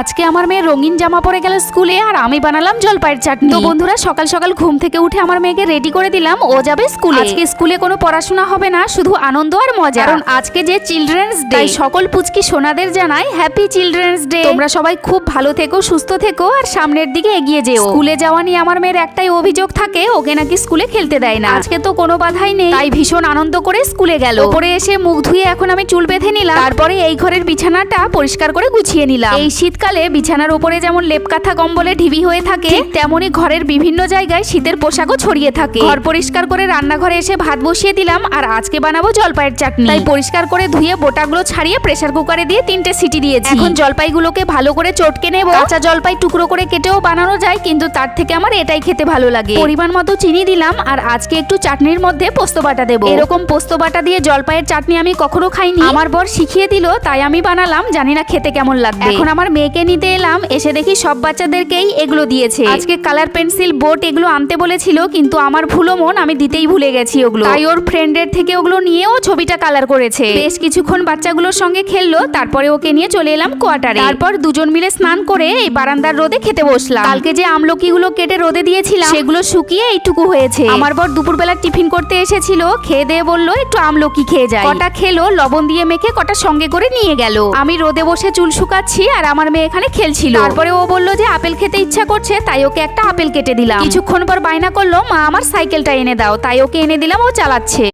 আজকে আমার মেয়ে রঙিন জামা পরে গেল স্কুলে আর আমি বানালাম জলপাইয়ের চাটনি। তো বন্ধুরা সকাল সকাল ঘুম থেকে উঠে আমার মেয়েকে রেডি করে দিলাম ও যাবে স্কুলে। আজকে স্কুলে কোনো পড়াশোনা হবে না শুধু আনন্দ আর মজা। কারণ আজকে যে চিলড্রেন্স ডে সকল পুচকি সোনাদের জানাই হ্যাপি চিলড্রেন্স ডে তোমরা সবাই খুব ভালো থেকো সুস্থ থেকো আর সামনের দিকে এগিয়ে যেও। স্কুলে যাওয়া নিয়ে আমার মেয়ের একটাই অভিযোগ থাকে ওকে নাকি স্কুলে খেলতে দেয় না। আজকে তো কোনো বাধাই নেই। তাই ভীষণ আনন্দ করে স্কুলে গেল। পরে এসে মুখ ধুয়ে এখন আমি চুল বেঁধে নিলাম। তারপরে এই ঘরের বিছানাটা পরিষ্কার করে গুছিয়ে নিলাম। এই শীতকালে বিছানার উপরে যেমন লেপকাথা কম্বলে ঢিবি হয়ে থাকে তেমনই ঘরের বিভিন্ন জায়গায় শীতের পোশাকও ছড়িয়ে থাকে। ঘর পরিষ্কার করে রান্নাঘরে এসে ভাত বসিয়ে দিলাম আর আজকে বানাবো জলপাইয়ের চাটনি। তাই পরিষ্কার করে ধুয়ে বোটাগুলো ছাড়িয়ে প্রেসার কুকারে দিয়ে তিনটে সিটি দিয়েছি। এখন জলপাইগুলোকে ভালো করে চটকে নেব। কাঁচা জলপাই টুকরো করে কেটেও বানানো যায় কিন্তু তার থেকে আমার এটাই খেতে ভালো লাগে। পরিমাণ মতো চিনি দিলাম আর আজকে একটু চাটনির মধ্যে পোস্ত বাটা দেবো। এরকম পোস্ত বাটা দিয়ে জলপাইয়ের চাটনি আমি কখনো খাইনি। আমার বর শিখিয়ে দিল তাই আমি বানালাম জানি না খেতে কেমন লাগবে। এখন আমার মেয়েকে নিতে এলাম, এসে দেখি সব বাচ্চাদেরকেই এগুলো দিয়েছে। আজকে কালার পেন্সিল, বোর্ড এগুলো আনতে বলেছিল, কিন্তু আমার ভুলো মন, আমি দিতেই ভুলে গেছি ওগুলো। তাই ওর ফ্রেন্ডের থেকে ওগুলো নিয়েও ছবিটা কালার করেছে। বেশ কিছুক্ষণ বাচ্চাগুলোর সঙ্গে খেললো, তারপরে ওকে নিয়ে চলে এলাম কোয়ার্টারে। তারপর দুজন মিলে স্নান করে এই বারান্দার রোদে খেতে বসলাম। কালকে যে আমলকিগুলো কেটে রোদে দিয়েছিলাম, সেগুলো শুকিয়ে এইটুকু হয়েছে। আমার বর দুপুরবেলা টিফিন করতে এসেছিল, খেয়ে দিয়ে বলল, একটু আমলকি খেয়ে যায় কটা খেলো, লবণ দিয়ে মেখে কটা সঙ্গে করে নিয়ে গেল। আমি রোদে বসে চুল শুকাচ্ছি, আর আমার মেয়ে এখানে খেলছিল। তারপরে ও বলল যে আপেল খেতে ইচ্ছা করছে তাই ওকে একটা আপেল কেটে দিলাম। কিছুক্ষণ পর বায়না করল মা আমার সাইকেলটা এনে দাও। তাই ওকে এনে দিলাম ও চালাচ্ছে।